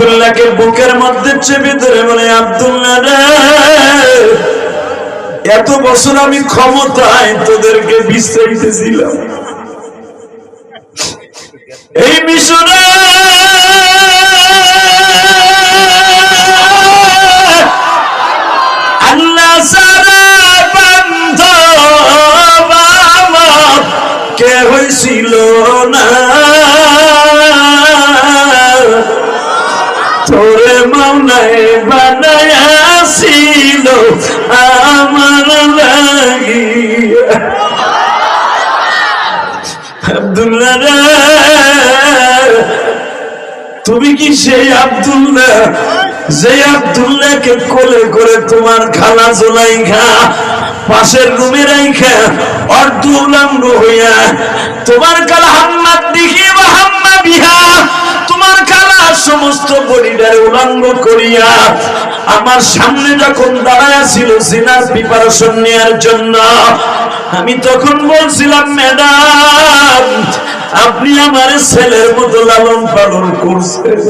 আব্দুল্লাহকে বুকের মধ্যে চেপে ধরে বলে, আব্দুল্লাহ এত বছর আমি ক্ষমতায় তোদেরকে বিশ্রাইতেছিলাম এই মিশনে কে হয়েছিল না। আমার আব্দুল্লাহ তুমি কি সেই আব্দুল্লাহ? যে আব্দুল্লাহকে কোলে করে তোমার খালা জোলাই খা পাশের রুমে রাইখা অর্ধ উলাঙ্গ হইয়া, তোমার কালা হাম্মাদ দিহি বা হাম্মা বিহা তোমার কালা সমস্ত বডিটার উলঙ্গ করিয়া আমার সামনে যখন দাঁড়ায় ছিল সিনার প্রিপারেশন নেওয়ার জন্য, আমি তখন বলছিলাম, ম্যাডাম, আপনি আমার ছেলের মতো লালন পালন করছেন।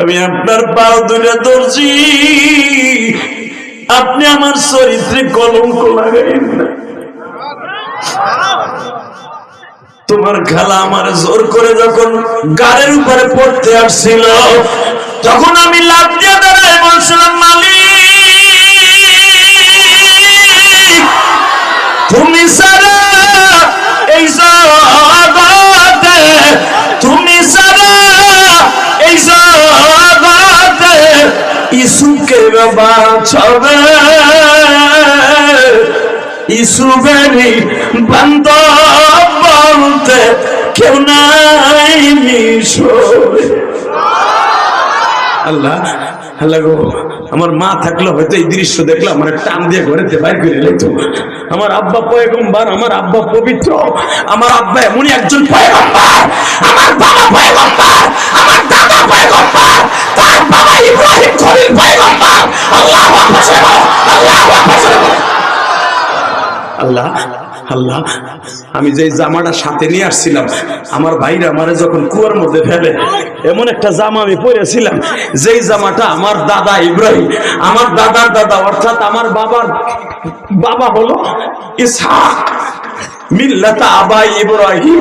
আমি আপনার পাও দুটা দর্জি আপনি আমার চরিত্রে কলঙ্ক লাগাইন না। তোমার খালা আমার জোর করে যখন গাড়ির উপরে পড়তে আসছিল, তখন আমি লাভ দিয়ে দাঁড়ায় বলছিলাম, মালিক, তুমি সারা এই জগতে, তুমি সারা এই জগতে ইসুকে বাঁচাবে। বান্ধব বলতে কেউ নাই মিশরে। আল্লাহ আল্লাহ গো, আমার মা থাকলে হয়তো এই দৃশ্য দেখলাম আমার টান দিয়ে ঘরেতে বাইর করে লেতো। আমার আব্বা পয়গম্বার, আমার আব্বা পবিত্র, আমার আব্বা এমনই একজন আমার আল্লাহ আল্লাহ আমি যে জামাটা সাথে নিয়ে আসছিলাম, আমার ভাইরা আমারে যখন কুয়ার মধ্যে ফেলে, এমন একটা জামা আমি পরেছিলাম, যেই জামাটা আমার দাদা ইব্রাহিম, আমার দাদার দাদা, অর্থাৎ আমার বাবার বাবা ইসহাক, মিল্লাতা আবাই ইব্রাহিম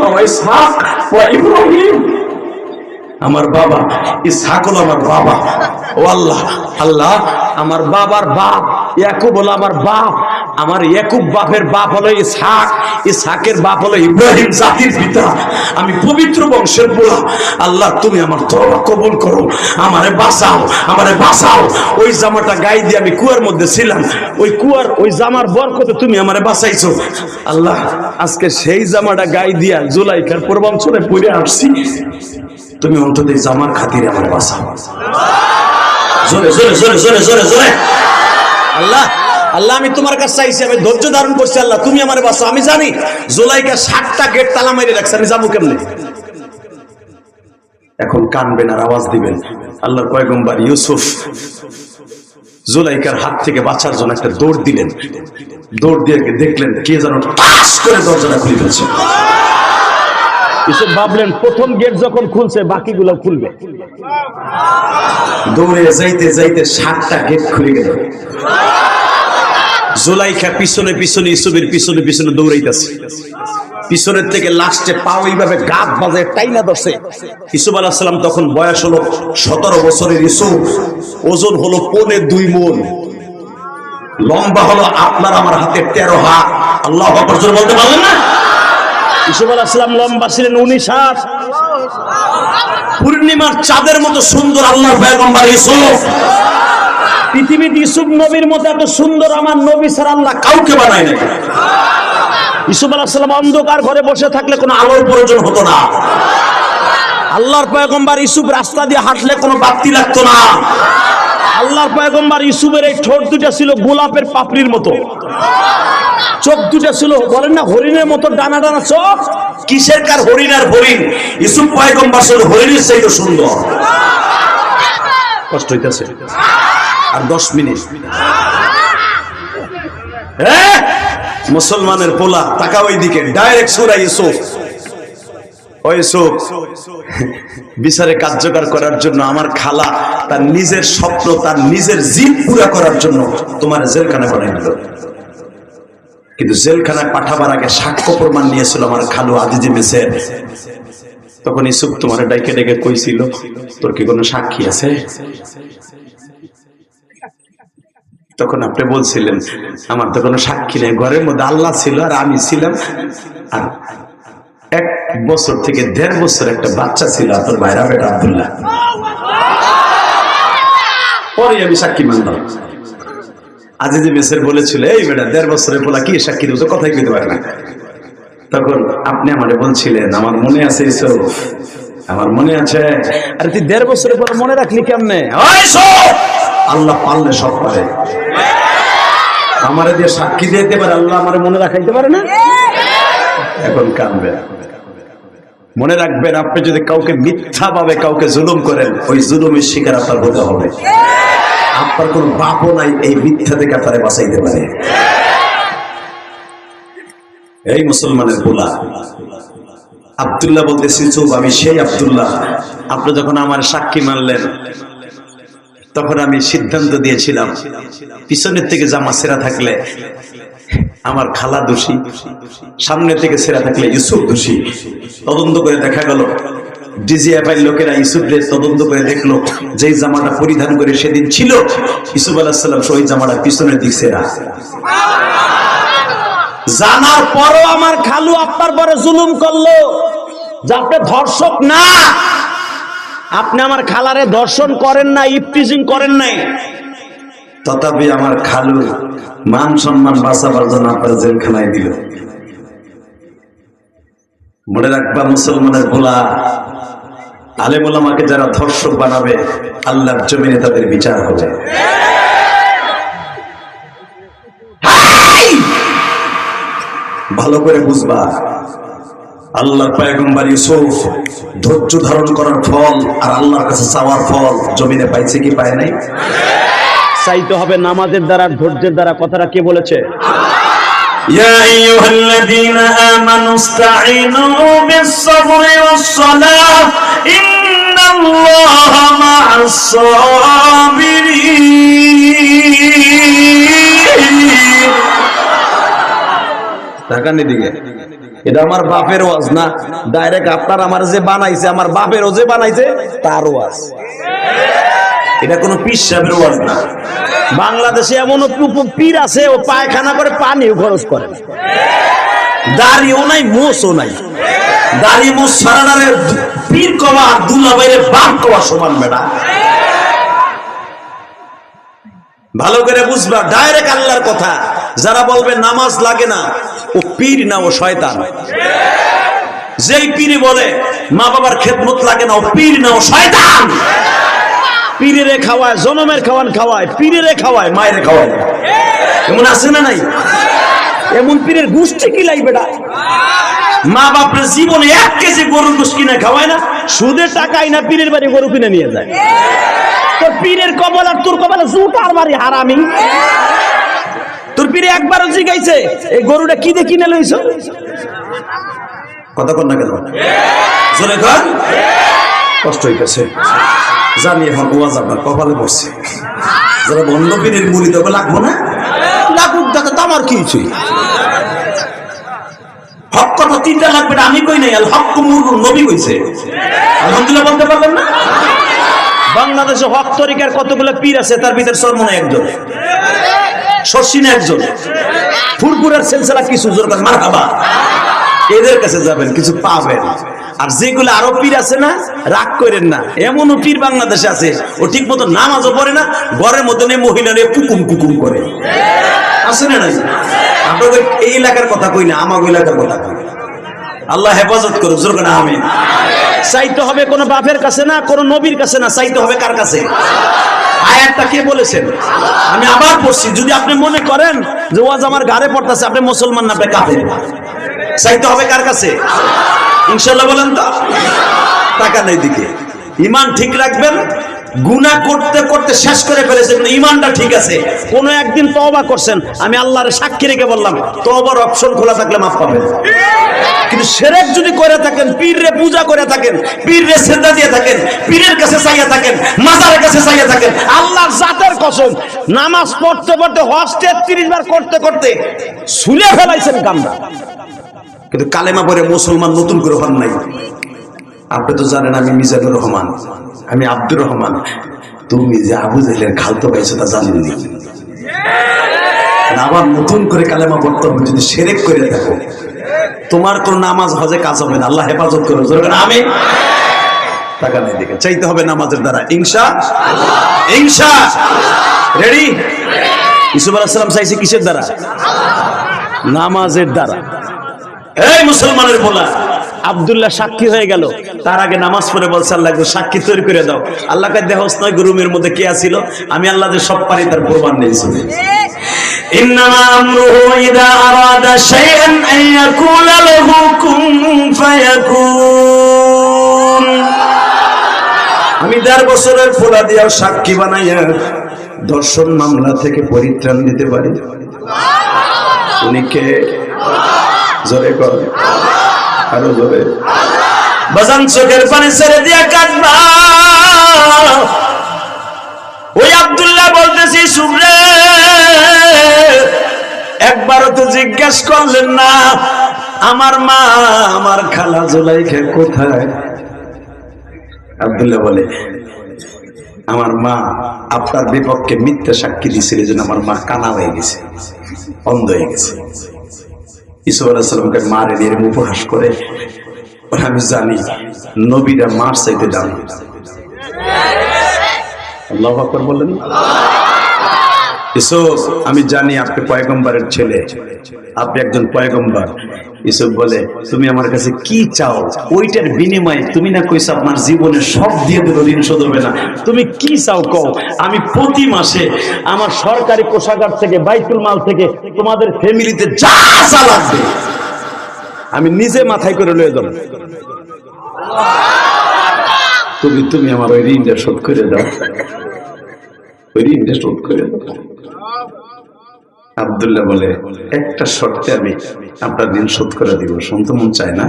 ইব্রাহিম। আমার বাবা, ইসহাক হলো আমার বাবা। ও আল্লাহ আল্লাহ আমার বাবার বাপ, ইয়াকুব হলো আমার বাপ, আমার ইয়াকুব বাপের বাপ হলো ইসহাক, ইসহাকের বাপ হলো ইব্রাহিম জাতির পিতা। আমি পবিত্র বংশের পোলা। আল্লাহ, তুমি আমার তওবা কবুল করো, আমারে বাঁচাও আমারে বাঁচাও। ওই জামাটা গায়ে দিয়ে আমি কুয়ার মধ্যে ছিলাম। ওই কুয়ার, ওই জামার বরকতে তুমি আমারে বাঁচাইছো। আল্লাহ, আজকে সেই জামাটা গায়ে দিয়া জুলাইকার পূর্বাঞ্চলে পড়ে আসছি। তুমি অন্তত জামার খাতিরে আমার বাঁচাও। আল্লাহ আল্লাহ, আমি তোমার কাছে চাইছি, আমি ধৈর্য ধারণ করছি, আল্লাহ, তুমি আমার বাসো আমি জানি গেট তালা রাখছে, আমি যাব এখন কানবেন আর আওয়াজ দিবেন। আল্লাহর পয়গম্বর ইউসুফ জুলাইকার হাত থেকে বাঁচার জন্য একটা দৌড় দিলেন। দৌড় দিয়ে দেখলেন কে যেন টাস করে দরজাটা খুলে ফেলছে। এসব ভাবলেন, প্রথম গেট যখন খুলছে, বাকিগুলো খুলবে। দৌড়ে যাইতে যাইতে সাতটা গেট খুলে গেল। জুলাইখা পিছনে পিছনে ইসুবের পিছনে পিছনে দৌড়াইতেছে। পিছনের থেকে লাস্টে পাও এইভাবে গাত বাজে টাইনা ধরছে। ইসুফ আলাহিসাল্লাম তখন বয়স হলো সতেরো বছরের ইসুফ ওজন হলো পনে দুই মন। লম্বা হলো আপনার আমার হাতে তেরো হাত। আল্লাহ বলতে পারলেন না? ইসুফ লম্বা ছিলেন উনিশ হাত। পূর্ণিমার চাঁদের মতো সুন্দর আল্লাহর পয়গম্বর ইউসুফ পৃথিবীতে ইসুফ নবীর মতো এত সুন্দর আমার নবী ছাড়া আল্লাহ কাউকে বানায় নাই। ইসুফ আলাহিসাল্লাম অন্ধকার ঘরে বসে থাকলে কোনো আলোর প্রয়োজন হতো না। আল্লাহর পয়গম্বর ইসুফ রাস্তা দিয়ে হাঁটলে কোনো বাতি লাগতো না। আল্লাহর পয়গম্বর ইসুফের এই ঠোঁট দুটা ছিল গোলাপের পাপড়ির মতো। চোখ দুটা ছিল, বলেন না, হরিণের মতো ডানা ডানা চোখ। কিসের কার হরিণ আর হরিণ? ইসুফ পয়গম্বর শুধু হরিণের চাইতে সুন্দর। কষ্ট হইতেছে। আর দশ মিনিট। মুসলমানের পোলা তাকা ওই দিকে ডাইরেক্ট সুরা সুখ বিচারে কার্যকর করার জন্য আমার খালা তার নিজের স্বপ্ন, তার নিজের জিদ পুরা করার জন্য তোমার জেলখানায় পাঠিয়ে দিল। কিন্তু জেলখানায় পাঠাবার আগে সাক্ষ্য প্রমাণ নিয়েছিল আমার খালু আজিজি মেসের। তখন ইসুক তোমার ডাইকে ডেকে কইছিল, তোর কি কোনো সাক্ষী আছে? তখন আপনি বলছিলেন, আমার তো কোনো সাক্ষী নেই, ঘরের মধ্যে আল্লাহ ছিল আর আমি ছিলাম। আর এক বছর থেকে দেড় বছর একটা বাচ্চা ছিল তোর ভাইরা বেটা আব্দুল্লাহ। পরে আমি সাক্ষী মানলাম। আজি যে মেসের বলেছিল, এই বেটা, দেড় বছরের পোলা কি সাক্ষী দেবো? কথাই কইতে পারে না। তখন আপনি আমারে বলছিলেন, আমার মনে আছে আমার মনে আছে। আরে তুই দেড় বছরের পর মনে রাখলি কেমনে! আল্লাহ পারলে সব পারে। আমারে দিয়ে সাক্ষী দিতে পারে, আল্লাহ আমার মনে রাখাইতে পারে না? এখন কানবে। মনে রাখবেন, আপনি যদি কাউকে মিথ্যা ভাবে কাউকে জুলুম করেন, ওই জুলুমের শিকার আপনার হতে হবে। আপনার কোন বাপও নাই, এই মিথ্যা থেকে আপনারে বাঁচাইতে পারে। এই মুসলমানের পোলা, আব্দুল্লাহ বলতেছি, চুপ, আমি সেই আব্দুল্লাহ। আপনি যখন আমার সাক্ষী মানলেন, তখন আমি সিদ্ধান্ত দিয়েছিলাম, পিছনের থেকে জামা সেরা থাকলে আমার খালা দোষী সামনে থেকে সেরা থাকলে ইউসুফ দোষী। তদন্ত করে দেখা গেল ডিজিএফআই লোকেরা ইউসুফের তদন্ত করে দেখল, যেই জামাটা পরিধান করে সেদিন ছিল ইসুফ আলাহিসাল্লাম ওই জামাটা পিছনের দিক সেরা। জানার পরও আমার খালু আপনার পরে জুলুম করল। যে আপনি ধর্ষক না, আপনি আমার খালারে দর্শন করেন না ইফটিজিং করেন নাই। তথাপি আমার খালু মান সম্মান বাঁচাবার জন্য আপনার জেলখানায় দিল। মনে রাখবা, মুসলমানের ভোলা। আলে আমাকে যারা ধর্ষক বানাবে, আল্লাহর জমিনে তাদের বিচার হবে! ভালো করে বুঝবা, আল্লাহর পয়গম্বর ইউসুফ ধৈর্য ধারণ করার ফল আর আল্লাহর কাছে চাওয়ার ফল জমিনে পাইছে কি পায় নাই? চাইতে হবে নামাজের দ্বারা, ধৈর্যের দ্বারা, কথাটা কে বলেছে? يا أيها الذين آمنوا استعينوا بالصبر والصلاة إن الله مع الصابرين ঢাকার দিকে এটা আমার বাপের ওয়াজ না ডাইরেক্ট আপনার আমার যে বানাইছে আমার বাপের ও যে বানাইছে তার ওয়াজ এটা কোনো পিস সাহেবের ওয়াজ না বাংলাদেশে এমন পীর আছে, ও পায়খানা করে পানিও খরচ করে। না। দাড়িও নাই মোষও নাই। দাড়ি মুখ সারানারে পীর আর দুলা বাইরে বাপ কওয়া সমান বেড়া ভালো করে বুঝবা ডাইরেক্ট আল্লাহর কথা। যারা বলবে নামাজ লাগে না, ও পীর না, ও শয়তান। যেই পীরে বলে মা বাবার খেদমত লাগে না, ও পীর না, ও শয়তান। পীরেরে খাওয়ায়, জনমের খাওয়ান খাওয়ায়, পীরেরে খাওয়ায়, মায়ের খাওয়ায়। এমন আছে না নাই? এমন পীরের গোষ্ঠী কি লাই বেটা? মা বাপরে জীবনে এক কেজি গরুর গোশ কিনে খাওয়ায় না সুদের টাকাই না পীরের বাড়ি গরু কিনে নিয়ে যায়। তোর পীরের কবল আর তোর কবলে জুটার বাড়ি হারামি। তোর পীরে একবারও জিগাইছে, এই গরুটা কি দিয়ে কিনে লইছ? কথা কন না কেন? জোরে কষ্ট হইতেছে। জানি এখন ওয়াজ আপনার কপালে পড়ছে। যারা বন্ধ পীরের মুড়ি দেবে লাগবো না? লাগুক দাদা তো আমার কি হইছে? হক কথা তিনটা লাগবে না আমি কই নাই আল হক মুরুর নবী আলহামদুলিল্লাহ বলতে পারলেন না? বাংলাদেশে হক তরিকার কতগুলো পীর আছে তার ভিতরে সরমনে একজন। একজন। ফুরপুরের সিলসিলা কিছু জোর মার এদের কাছে যাবেন কিছু পাবেন। আর যেগুলো আরও পীর আছে না, রাগ করেন না। এমনও পীর বাংলাদেশে আছে, ও ঠিক মতো নামাজও পড়ে না, ঘরের মধ্যে মহিলারে কুকুম কুকুম করে। আছে না নাই? আপনাদের এই এলাকার কথা কই না আমার এলাকার কথা কই আল্লাহ হেফাজত করুক, জোর করে আমিন। চাইতে হবে কোনো বাপের কাছে না, কোনো নবীর কাছে না, চাইতে হবে কার কাছে? আয়াতটা কে বলেছেন? আমি আবার পড়ছি, যদি আপনি মনে করেন যে ওয়াজ আমার ঘাড়ে পড়তেছে, আপনি মুসলমান না, আপনি কাফের। চাইতে হবে কার কাছে? ইনশাল্লাহ বলেন তো। টাকা নেই দিকে। ইমান ঠিক রাখবেন, গুনাহ করতে করতে শেষ করে ফেলেছে কিন্তু ইমানটা ঠিক আছে। কোন একদিন তওবা করছেন, আমি আল্লাহর সাক্ষী রেখে বললাম, তওবার অপশন খোলা থাকলে মাফ পাবেন। কিন্তু সেরেক যদি করে থাকেন, পীররে পূজা করে থাকেন, পীররে সেজদা দিয়ে থাকেন, পীরের কাছে চাইয়া থাকেন, মাজারের কাছে চাইয়া থাকেন, আল্লাহর জাতের কসম, নামাজ পড়তে পড়তে হজ তেত্রিশ বার করতে করতে শুলে ফেলাইছেন কামরা। কিন্তু কালেমা পরে মুসলমান নতুন করে হন নাই। আপনি তো জানেন আমি মিজানুর রহমান। আমি আব্দুর রহমান। তুমি যে আবু জাহেলের খালতো পাইছো তা জানেননি। আবার নতুন করে কালেমা পড়তে হবে, যদি সেরেক করে থাকো তোমার তো নামাজ হজে কাজ হবে না, আল্লাহ হেফাজত করো। যেরকম আমি টাকা নেই দিকে চাইতে হবে নামাজের দ্বারা। ইনশা ইনশা রেডি? ইসুফ আলাইসালাম চাইছে কিসের দ্বারা? নামাজের দ্বারা। এই মুসলমানের বলা আব্দুল্লাহ সাক্ষী হয়ে গেল তার আগে নামাজ পড়ে বলছে আল্লাহ গো, সাক্ষী তৈরি করে দাও আল্লাহ কে দেহ নয় রুমের মধ্যে কে আছিল আমি আল্লাহ যে সব পারি তার প্রমাণ নিয়েছি إنما أمره إذا أراد شيئا أن يقول له كن فيكون আমি দেড় বছরের ফোলা দিয়া সাক্ষী বানাইয়া দর্শন মামলা থেকে পরিত্রাণ দিতে পারি উনি কে জোরে কর। আরও জোরে। বাজান চোখের পানি ছেড়ে ওই আব্দুল্লাহ বলতেছি একবারও তো করলেন না, আমার মা, আমার খালা জোলাইখে কোথায়? আব্দুল্লাহ বলে, আমার মা আপনার বিপক্ষে মিথ্যা সাক্ষী দিয়েছিল যেন আমার মা কানা হয়ে গেছে, অন্ধ হয়ে গেছে। ইসুফ আলাহিসামকে মারে নিয়ে উপহাস করে। আমি জানি নবীরা মার চাইতে জানি আল্লাহ বললেন? ইসুফ আমি জানি আপনি পয়গম্বরের ছেলে। আপনি একজন পয়গম্বর। ইসুফ বলে, তুমি আমার কাছে কি চাও? ওইটার বিনিময়ে তুমি না কইছো আপনার জীবনে সব দিয়ে দিল ঋণ শোধ হবে না। তুমি কি চাও কও? আমি প্রতি মাসে আমার সরকারি কোষাগার থেকে, বাইতুল মাল থেকে তোমাদের ফ্যামিলিতে যা যা লাগবে আমি নিজে মাথায় করে লয়ে যাব। তুমি তুমি আমার ওই ঋণটা শোধ করে দাও। আবদুল্লাহ বলে, একটা শর্তে আমি আপনার ঋণ শোধ করে দিব, শুনতে মন চায় না?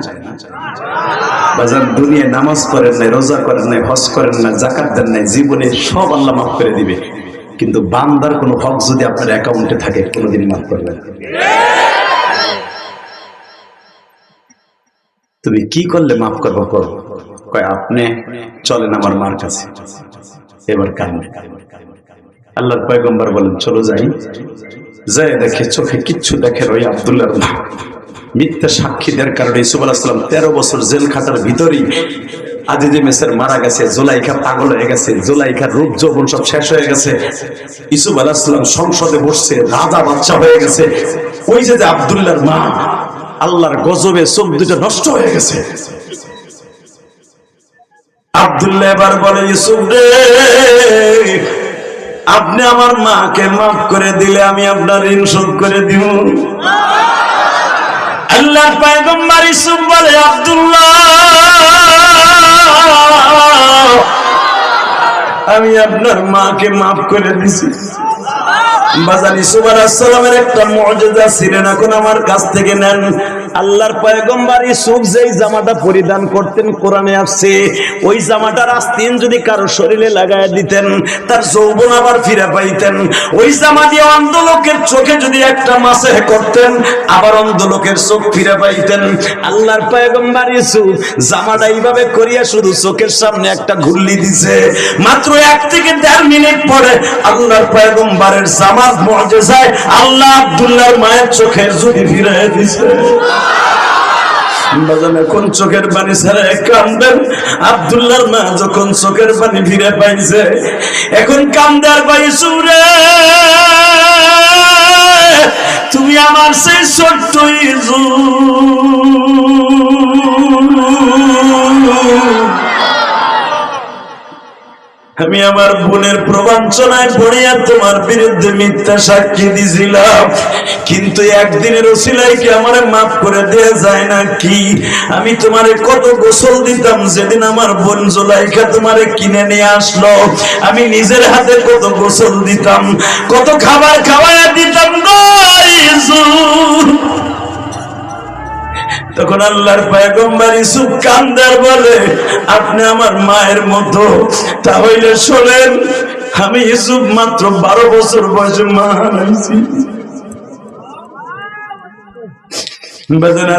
বাজার দুনিয়ায় নামাজ পড়েন নাই, রোজা করেন নাই, হজ করেন না জাকাত দেন নাই, জীবনে সব আল্লাহ মাফ করে দিবে। কিন্তু বান্দার কোনো হক যদি আপনার অ্যাকাউন্টে থাকে কোনোদিন মাফ করবেন তুমি কি করলে মাফ করব করো কয়, আপনি চলেন আমার মার কাছে। এবার কান্দে আল্লাহর পয়গম্বর বলেন, চলো যাই। যাই দেখে চোখে কিচ্ছু দেখে ওই আবদুল্লাহ মিথ্যা সাক্ষী দেওয়ার কারণে ইসুফ আলাহিসাম তেরো বছর জেল খাটার ভিতরেই আজিজি মেসের মারা গেছে, জোলাইখা পাগল হয়ে গেছে, জোলাইখার রূপ যৌবন সব শেষ হয়ে গেছে। ইসুফ আলাহিসাম সংসদে বসছে, রাজা বাচ্চা হয়ে গেছে। ওই যে আবদুল্লাহর মা, আল্লাহর গজবে চোখ দুটো নষ্ট হয়ে গেছে। আব্দুল্লাহ এবার বলে ইউসুফ রে আপনি আমার মাকে মাফ করে দিলে আমি আপনার ঋণ শোধ করে দিব। আল্লাহ পায়গম্বর ইউসুফ বলে, আব্দুল্লাহ, আমি আপনার মাকে মাফ করে দিছি। বাজার ইসুফ আলাহিসাল্লামের একটা মর্যাদা ছিলেন, এখন আমার কাছ থেকে নেন। আল্লাহর পয়গম্বর ইসুফ যেই জামাটা পরিধান করতেন, কোরআনে আসছে, ওই জামাটার আস্তিন যদি কারও শরীরে লাগায় দিতেন, তার যৌবন আবার ফিরে পাইতেন। ওই জামা দিয়ে অন্ধ চোখে যদি একটা মাসে করতেন, আবার অন্ধ লোকের চোখ ফিরে পাইতেন। আল্লাহর পয়গম্বর ইসুফ জামাটা এইভাবে করিয়া শুধু চোখের সামনে একটা ঘুরলি দিছে। মাত্র এক থেকে দেড় মিনিট পরে আল্লাহর পয়গম্বরের জামাত মজেজায় আল্লাহ আব্দুল্লাহর মায়ের চোখের যদি ফিরে দিছে। চোখের পানি কান্দেন আব্দুল্লাহর মা যখন চোখের পানি ফিরে পাইছে, এখন কান্দার পাই সুরে, তুমি আমার সেই ছোট্ট ইজু আমি আমার বোনের প্রবঞ্চনায় পড়িয়া তোমার বিরুদ্ধে মিথ্যা সাক্ষী দিছিলাম। কিন্তু একদিনের ওসিলাই কি আমার মাফ করে দেয়া যায় না কি আমি তোমারে কত গোসল দিতাম যেদিন আমার বোন জোলাইকা তোমারে কিনে নিয়ে আসলো। আমি নিজের হাতে কত গোসল দিতাম, কত খাবার খাওয়াইয়া দিতাম গো। তখন আল্লাহর পয়গম্বর ইসুফ কান্দার বলে, আপনি আমার মায়ের মতো, তাহলে শোনেন, আমি ইসুফ মাত্র বারো বছর বয়সে মা হারাইছি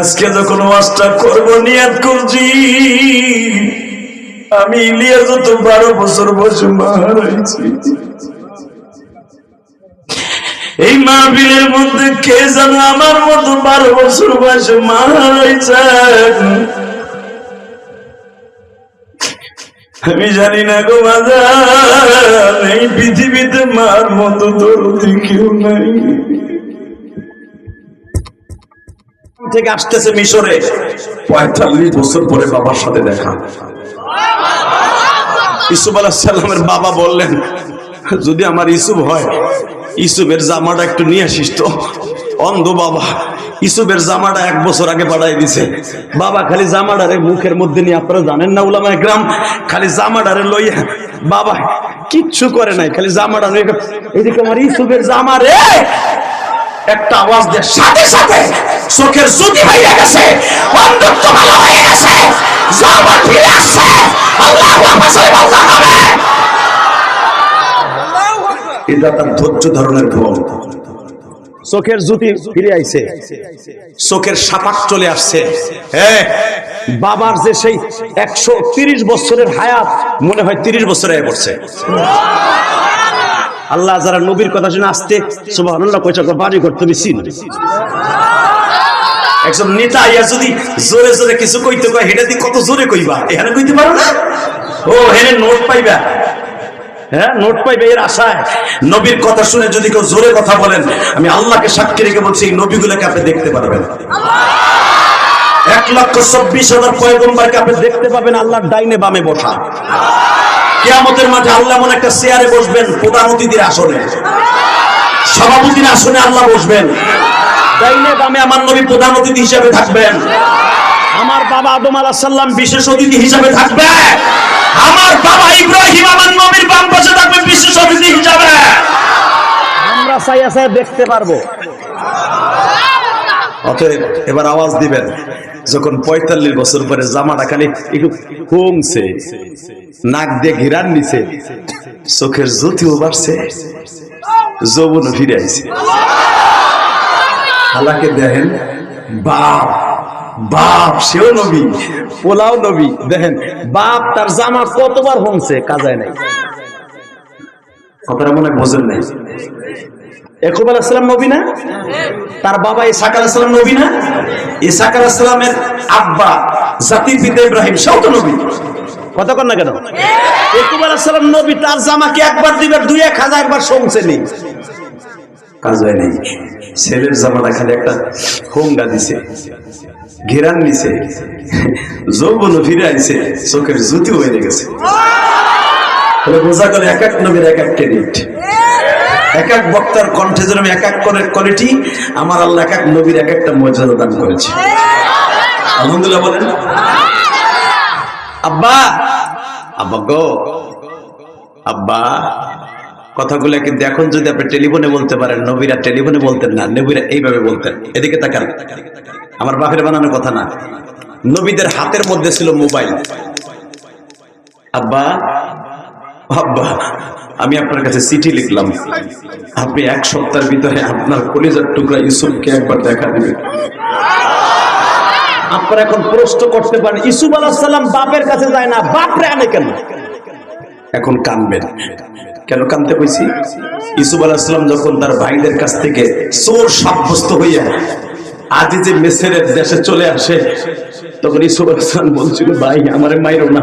আজকে যখন ওয়াজটা করব, নিয়াত করছি। আমি ইলিয়া যত বারো বছর বয়সে মা হারাইছি এই মাহবিলের মধ্যে কে যেন আমার মতো বারো বছর বয়সে মারা রয়েছেন? আমি জানি না গো বাজার এই পৃথিবীতে মার মতো দরদি কেউ নাই। থেকে আসতেছে মিশরে। পঁয়তাল্লিশ বছর পরে বাবার সাথে দেখা। ইসুফ আলাহ সাল্লামের বাবা বললেন যদি আমার ইসুফ হয় ইসুফের জামাটা একটু নিয়ে আসিস তো। অন্ধ বাবা, ইসুফের জামাটা এক বছর আগে পাঠাই দিছে। বাবা, খালি জামাটারে মুখের মধ্যে নিয়ে আপনারা জানেন না উলামা গ্রাম খালি জামাটারে লইয়া, বাবা, কিচ্ছু করে নাই, খালি জামাটা এদিকে আমার ইসুফের জামা রে! একটা আওয়াজ দিয়ে, সাথে সাথে, চোখের জ্যোতি হয়ে গেছে অন্ধত্ব ভালো হয়ে গেছে, জামা ফিরে আসছে, আল্লাহ হবে এটা তার ধৈর্য ধরনের ফল চোখের জ্যোতি ফিরে আইছে। চোখের সাপাক চলে আসছে। বাবার যে সেই একশো তিরিশ বছরের হায়াত, মনে হয় তিরিশ বছরে পড়ছে। আল্লাহ যারা নবীর কথা শুনে আসতে সুবাহ কইছে বাড়ি তুমি চিন। একজন নেতা ইয়া যদি জোরে জোরে কিছু কইতে কয় হেটা দি কত জোরে কইবা? এখানে কইতে পারো না? ও হেনে নোট পাইবা। হ্যাঁ নোট পাইবে, এর আশায়। নবীর কথা শুনে যদি কেউ জোরে কথা বলেন, আমি আল্লাহকে সাক্ষী রেখে বলছি, এই নবীগুলোকে আপনি দেখতে পারবেন। এক লক্ষ চব্বিশ হাজার পয়গম্বরকে আপনি দেখতে পাবেন ডাইনে বামে বসা। কেয়ামতের মাঝে আল্লাহ এমন একটা চেয়ারে বসবেন, প্রধান অতিথির আসনে। সভাপতির আসনে আল্লাহ বসবেন। ডাইনে বামে আমার নবী প্রধান অতিথি হিসেবে থাকবেন। আমার বাবা আদম আলাহ সাল্লাম বিশেষ অতিথি হিসাবে থাকবে। আমার বাবা ইব্রাহিম আমার নবীর বাম পাশে থাকবে বিশেষ অতিথি হিসাবে আমরা আছে দেখতে পারব। অতএব এবার আওয়াজ দিবেন, যখন পঁয়তাল্লিশ বছর পরে জামাটা খালি একটু কমছে, নাক দিয়ে ঘিরান নিছে, চোখের জ্যোতিও বাড়ছে যৌবন ফিরে আইছে। আল্লাহকে দেখেন, বাপ বাপ, সেও নবী, পোলাও নবী, দেখেন, বাপ তার জামা কতবার হমছে কাজায় নাই। কথাটা মনে বোঝেন নাই। একুব আলাহিসাম নবী না? তার বাবা ইসাক নবী না? ইসাক আব্বা পিতা ইব্রাহিম, সেও তো নবী। ছেলের জামাটা খালি একটা দিছে, ঘেরান নিছে, যৌবন ফিরে আইছে, চোখের জ্যোতি হয়ে গেছে। বোঝা গেল এক এক নবীর এক এক ক্রেডিট। এক এক বক্তার কণ্ঠে যেরকম এক এক করে কোয়ালিটি, আমার আল্লাহ এক এক নবীর এক একটা মর্যাদা দান করেছে। আলহামদুলিল্লাহ বলেন। আব্বা আব্বা গো, আব্বা, কথাগুলো কিন্তু এখন যদি আপনি টেলিফোনে বলতে পারেন, নবীরা টেলিফোনে বলতেন না, নবীরা এইভাবে বলতেন। এদিকে তাকান। আমার বাপের বানানোর কথা না। নবীদের হাতের মধ্যে ছিল মোবাইল। আব্বা আব্বা আমি আপনার কাছে চিঠি লিখলাম। আপনি এক সপ্তাহের ভিতরে আপনার কলিজার টুকরা ইউসুফকে একবার দেখা দিবেন। আপনারা এখন প্রশ্ন করতে পারেন ইসুফ আলাহ সাল্লাম বাপের কাছে যায় না, বাপরে আনে কেন? এখন কানবেন। কেন কানতে কইছি? ইসুফ আলাহিসাম যখন তার ভাইদের কাছ থেকে চোর সাব্যস্ত হইয়া আজ যে মেসেরের দেশে চলে আসে, তখন ইসুফ আলাহিসাম বলছিল, ভাই, আমার মাইরো না।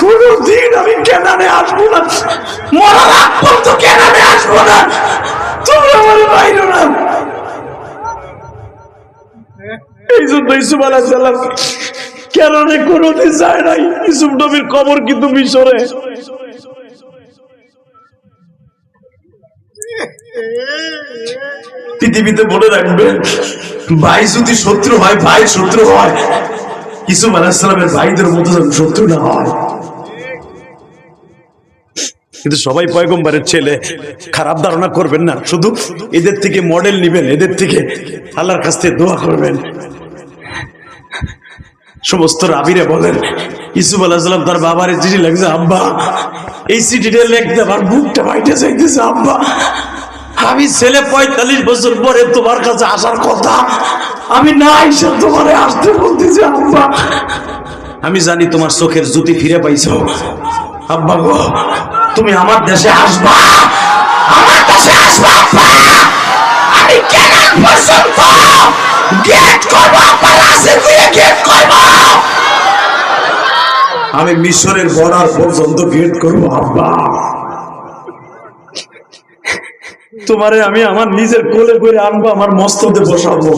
কোনদিন আমি কেনানে আসব না। মরার আগ পর্যন্ত কেনানে আসব না। আমার না। এই জন্য ইসুফ কেনানে যায় নাই। ইসুফ নবীর কবর কিন্তু মিশরে। পৃথিবীতে বলে রাখবে, ভাই যদি শত্রু হয়, ভাই শত্রু হয়। ইসুফ আলাহিসাল্লামের ভাইদের মতো শত্রু না হয়। কিন্তু সবাই পয়গম্বরের ছেলে, খারাপ ধারণা করবেন না। শুধু এদের থেকে মডেল নিবেন, এদের থেকে আল্লাহর কাছ থেকে দোয়া করবেন। সমস্ত রাবিরে বলেন ইসুফ আলাহিসাল্লাম তার বাবার চিঠি লাগছে আব্বা, এই চিঠিটা লিখতে আমার বুকটা বাইটে চাইতেছে আব্বা। আমি ছেলে পঁয়তাল্লিশ বছর পরে তোমার কাছে আসার কথা। আমি না এসে তোমার আসতে বলতেছি, আব্বা। আমি জানি তোমার চোখের জ্যোতি ফিরে পাইছো। আব্বা গো তুমি আমার দেশে আসবা? আমার দেশে আসবা আমি কেন পর্যন্ত গেট করব রাসে দিয়ে গেট করব। আমি মিশরের বর্ডার পর্যন্ত গেট করব, আব্বা। তোমারে আমি আমার নিজের কোলে করে আনব, আমার মস্ততে বসাবো।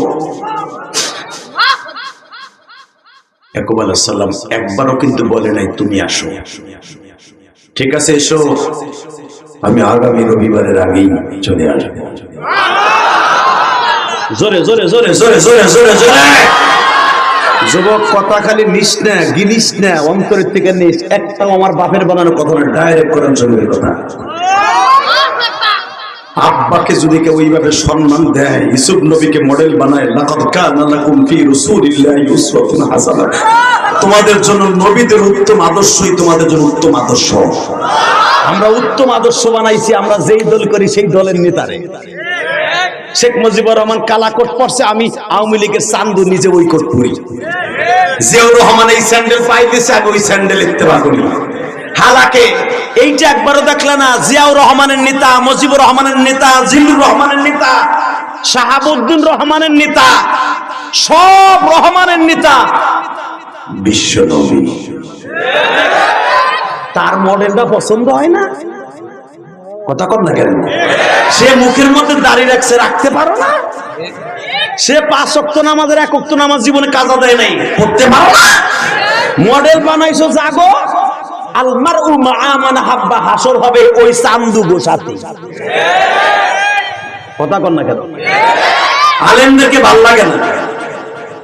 ইয়াকুব আলাইহিস একবারও কিন্তু বলে নাই, তুমি আসো। ঠিক আছে এসো। আমি আগামী রবিবারের আগেই চলে আসব। জোরে জোরে জোরে। জোরে জোরে জোরে জোরে যুবক কথা খালি নিস না গিলিস না অন্তরের থেকে নিস। একটাও আমার বাপের বানানো কথা না ডাইরেক্ট করেন জরুরি কথা। আব্বাকে যদি কেউ ওইভাবে সম্মান দেয় ইসুফ নবীকে মডেল বানায় তোমাদের জন্য নবীদের উত্তম আদর্শই তোমাদের জন্য উত্তম আদর্শ। আমরা উত্তম আদর্শ বানাইছি, আমরা যেই দল করি সেই দলের নেতারে। শেখ মুজিবুর রহমান কালা কোট পরছে, আমি আওয়ামী লীগের চান্দু নিজে ওই কোট পরি জিয়াউর রহমান এই স্যান্ডেল পাই দিছে আমি ওই স্যান্ডেল ইত্তেবা করি। হালাকে, এইটা একবারও দেখলে না, জিয়াউর রহমানের নেতা, মজিবুর রহমানের নেতা, জিল্লুর রহমানের নেতা, শাহাবুদ্দিন রহমানের নেতা, সব রহমানের নেতা বিশ্ব নবী তার মডেলটা পছন্দ হয় না? কথা কর না কেন? সে মুখের মধ্যে দাঁড়িয়ে রাখছে, রাখতে পারো না? সে পাঁচ অক্ত নামাজের, এক অক্ত নামাজ জীবনে কাজা দেয় নাই পড়তে পারো না? মডেল বানাইছো জাগো। আলমার হাব্বা, হাসর হবে ওই চান্দু কথা না কেন? আলেমদেরকে ভালো লাগে না।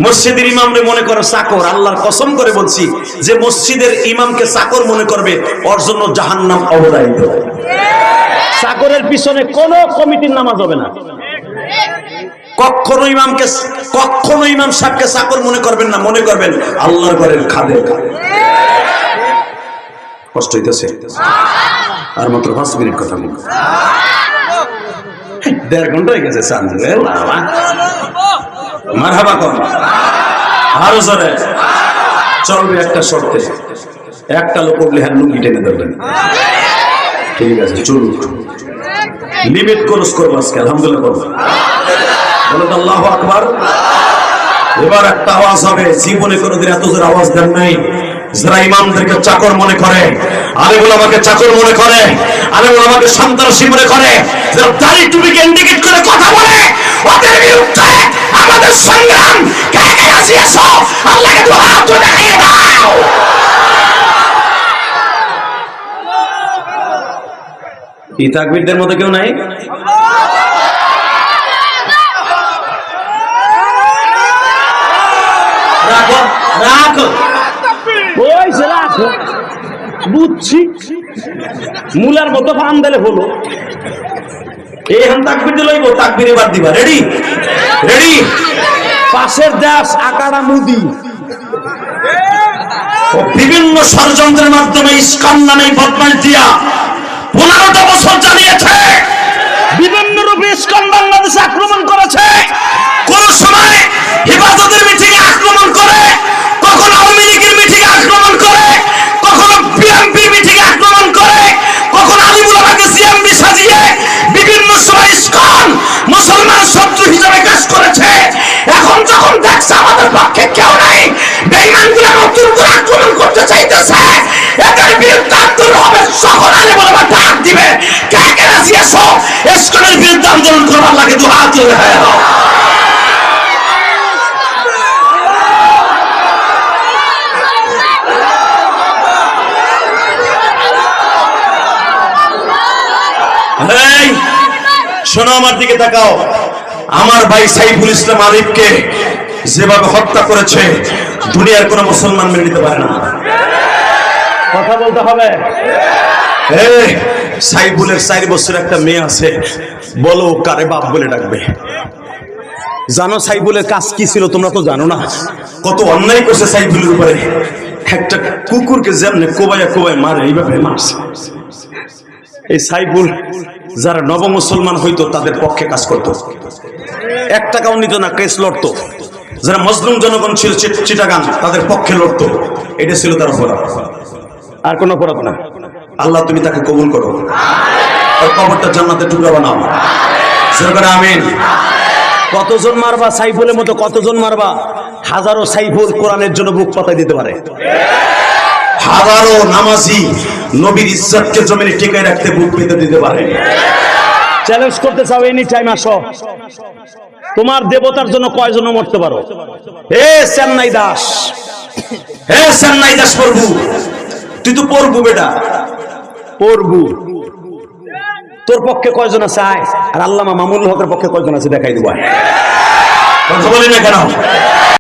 মসজিদের ইমামরে মনে করো চাকর, আল্লাহর কসম করে বলছি, যে মসজিদের ইমামকে চাকর মনে করবে, ওর জন্য জাহান্নাম অবদায়িত চাকরের পিছনে কোন কমিটির নামাজ হবে না। কখনো ইমামকে, কখনো ইমাম সাহেবকে চাকর মনে করবেন না, মনে করবেন আল্লাহর ঘরের খাদের কষ্ট হইতেছে। আর মাত্র পাঁচ মিনিট কথা বলব। দেড় ঘণ্টা হয়ে গেছে চান্দু মার আরও জোরে। চলবে একটা শর্তে। একটা লোক উঠলে হ্যাঁ লুঙ্গি টেনে ধরবেন। ঠিক আছে, চলুন। লিমিট ক্রস করব আজকে, আলহামদুলিল্লাহ করব। বলে আল্লাহ আকবার। এবার একটা আওয়াজ হবে। জীবনে কোনোদিন এত জোর আওয়াজ দেন নাই। যারা ইমামদেরকে চাকর মনে করে, আলেমুল আমাকে চাকর মনে করে, আলেমুল আমাকে সন্ত্রাসী মনে করে, যারা দাড়ি টুপিকে ইন্ডিকেট করে কথা বলে, ওদের বিরুদ্ধে আমাদের সংগ্রাম কে কে আল্লাহকে দাও। কি তাকবীরদের মতো কেউ নাই? রাখো রাখো। বুঝছি। মুলার মতো ফান দিলে হলো। এই হান তাকবির দিলে লইব, তাকবির এবার দিবা। রেডি রেডি পাশের দেশ আকাড়া মুদি। বিভিন্ন ষড়যন্ত্রের মাধ্যমে ইস্কন নামে বদমাইশ দিয়া পনেরোটা বছর চালিয়েছে। বিভিন্ন রূপে ইস্কন বাংলাদেশে আক্রমণ করেছে। কোন সময় হেফাজতের এখন যখন দেখছে আমাদের পক্ষে কেউ নাই বেঈমানগুলো নতুন করে আক্রমণ করতে চাইতেছে, এদের বিরুদ্ধে আন্দোলন হবে সকল আলেম ওলামা ডাক দিবে। কে কে রাজি আছো? ইসকনের বিরুদ্ধে আন্দোলন করবার লাগে দু হাত শোনো আমার দিকে তাকাও। আমার ভাই সাইফুল ইসলাম আরিফকে যেভাবে হত্যা করেছে দুনিয়ার কোনো মুসলমান মেনে নিতে পারে না। কথা বলতে হবে। সাইফুলের চার বছর একটা মেয়ে আছে বলো কারে বাপ বলে ডাকবে। জানো সাইফুলের কাজ কি ছিল তোমরা তো জানো না। কত অন্যায় করছে সাইফুলের উপরে। একটা কুকুরকে যেমনি কোবাইয়া কোবাই মারে এইভাবে মারছে। এই সাইফুল যারা নব মুসলমান হইতো, তাদের পক্ষে কাজ করত। এক টাকাও নিত না, কেস লড়তো। যারা মজলুম জনগণ ছিল, চি- চিটাগাং, তাদের পক্ষে লড়তো। এটা ছিল তার অপরাধ। আর কোন অপরাধ না। আল্লাহ, তুমি তাকে কবুল করো। কবরটা জান্নাতে টুকরা বানাও সরকার আমিন। কতজন মারবা? সাইফুলের মতো কতজন মারবা? হাজারো সাইফুল কোরআনের জন্য বুক পাতায় দিতে পারে। হাজারো নামাজি নবীর ইজ্জতকে জমিনে টিকায় রাখতে বুক পেতে দিতে পারে। চ্যালেঞ্জ করতে চাও এনি টাইম আসো। তোমার দেবতার জন্য কয়জন মরতে পারো? হে চেন্নাই দাস। হে চেন্নাই দাস প্রভু তুই তো পড়বু বেটা। পড়বু তোর পক্ষে কয়জন আছে আয়? আর আল্লামা মামুল হকের পক্ষে কয়জন আছে দেখাই দিব। কথা বলি না কেন?